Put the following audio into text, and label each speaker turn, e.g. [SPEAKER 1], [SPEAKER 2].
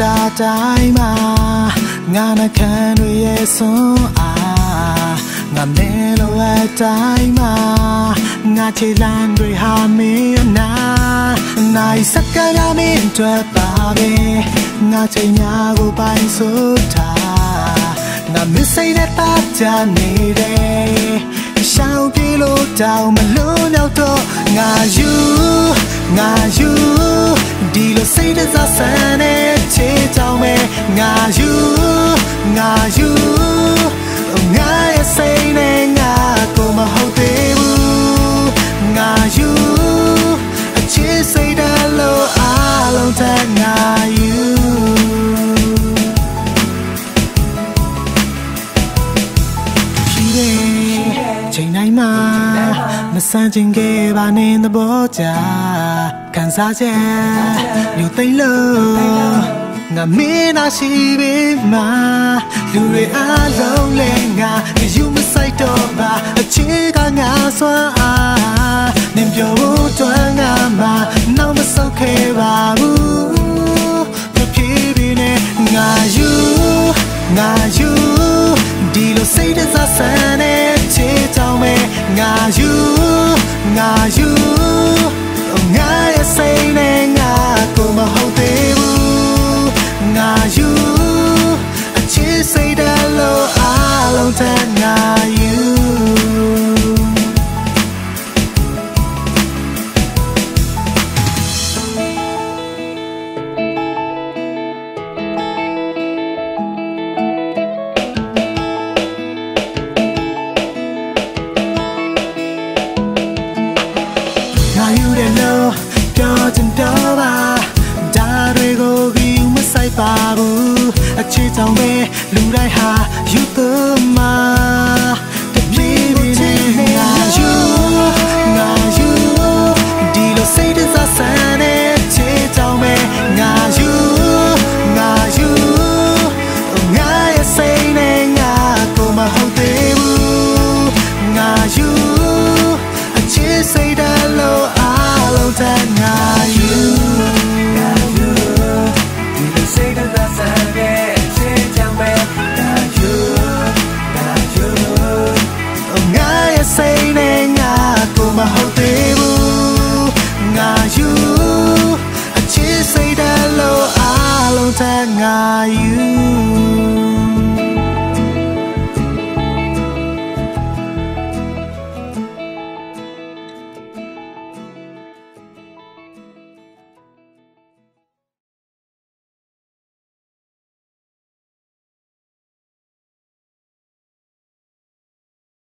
[SPEAKER 1] တာတိုင်းမှာငါနှခံတွေရဲ့ဆွမ်းအားငါမဲလိုအတိုင်းမှာငါချေလန်းတွေဟာမင်းနာနိုင်စကရမင်းတွေ့ပါပဲငါချိန်ညာကိုပိုင်ဆိုတာငါမစိတဲ့တာချနေတယ်ရှောင်ပြေလို့တောင်မလို့တော့တော့ငါယူငါယူ ဒီလိုစိတ်တစားဆန်တဲ့ချေတောင်မဲ့ငါယူငါယူငါရဲ့စိတ်နဲ့ငါကိုမဟုတ်သေးဘူးငါယူအချစ်စိတ်တလို့အားလုံးတဲ့ငါယူရှိတယ်ချိန်တိုင်းမှာမဆန်းချင်ခဲ့ပါနဲ့သဘောကြ ခံစားချက်လူသိမ့်လို့ငါမင်းနာရှိပြီမှာလူတွေအားလုံးလည်းငါယူမဆိုင်တော့ပါအခြေကငါစွမ်းအားနင်ပြောဖို့တွန်းငါမှာနောက်မဆုတ်ခဲ့ပါဘူးပြပြပြနဲ့ငါယူငါယူဒီလိုစိတ်တစားဆန်တဲ့ချေတောင်းမဲ့ငါယူငါယူ စ်စိတ်တလို့အားလုံးတဲ့ ပါဘူးအချစ်ကြော